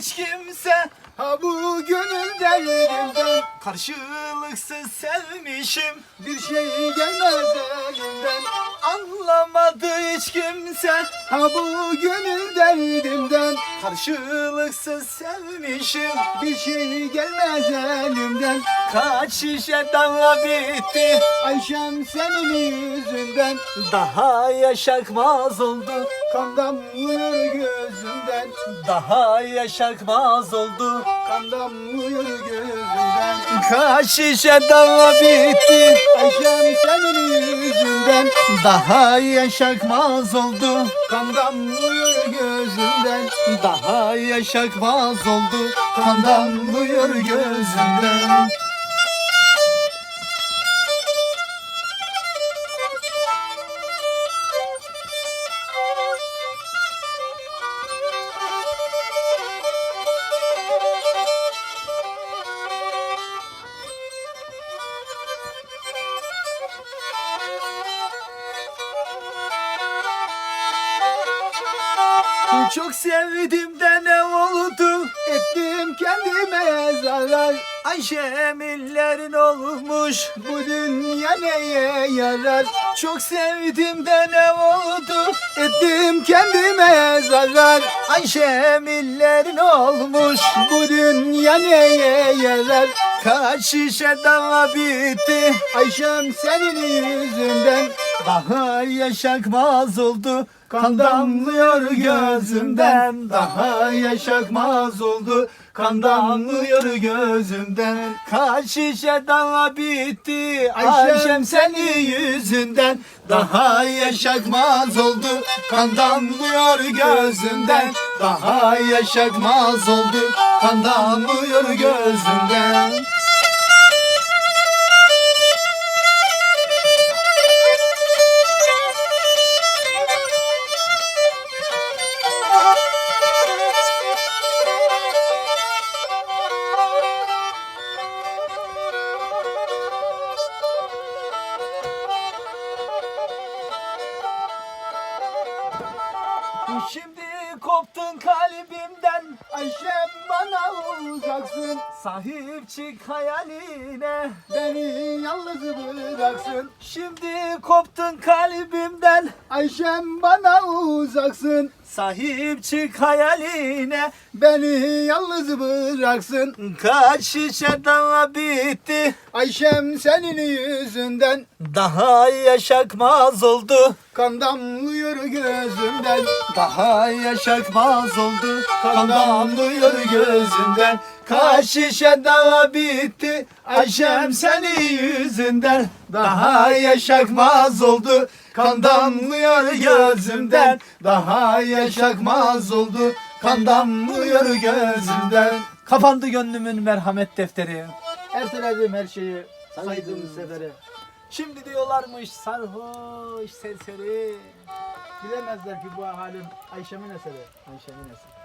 hiç kimse. Ha bu gönül derdimden Karşılıksız sevmişim. Bir şey gelmez elimden. Anlamadı hiç kimse. Ha bu gönül derdimden Karşılıksız sevmişim. Bir şey gelmez elimden. Kaç şişe daha bitti. Ayşem senin yüzünden. Daha yaşakmaz oldu Kan damlıyor gözümden. Daha yaşakmaz oldu. Kan damlıyor gözümden. Kaç şişe daha bitti. Ayşem senin yüzünden. Daha yaşakmaz oldu. Kan damlıyor gözümden. Daha yaşakmaz oldu. Kan damlıyor gözümden Çok sevdim de ne oldu? Ettim kendime zarar. Ayşem illerin olmuş. Bu dünya neye yarar? Çok sevdim de ne oldu? Ettim kendime zarar. Ayşem illerin olmuş. Bu dünya neye yarar? Kaç şişe daha bitti. Ayşem senin yüzünden Daha yaşakmaz oldu. Kan damlıyor gözümden. Daha yaşakmaz oldu. Kan damlıyor gözümden. Kaç şişe daha bitti. Ayşem senin yüzünden. Daha yaşakmaz oldu. Kan damlıyor gözümden. Daha yaşakmaz oldu. Kan damlıyor gözümden Şimdi koptun kalbimden Ayşem bana uzaksın. Sahip çık hayaline Beni yalnız bıraksın. Şimdi koptun kalbimden Ayşem bana uzaksın. Sahip çık hayaline Beni yalnız bıraksın. Kaç şişe daha bitti Ayşem senin yüzünden Daha yaşakmaz oldu. Kan damlıyor gözümden. Daha yaşakmaz oldu. Kan damlıyor gözümden. Kaç şişe daha bitti. Ayşem senin yüzünden. Daha yaşakmaz oldu. Kan damlıyor gözümden. Daha yaşakmaz oldu. Kan damlıyor gözümden. Kapandı gönlümün merhamet defteri Erteledim her şeyi Saydım seferi Şimdi diyorlarmış sarhoş serseri. Bilemezler ki bu halim Ayşem'in eseri. Ayşem'in eseri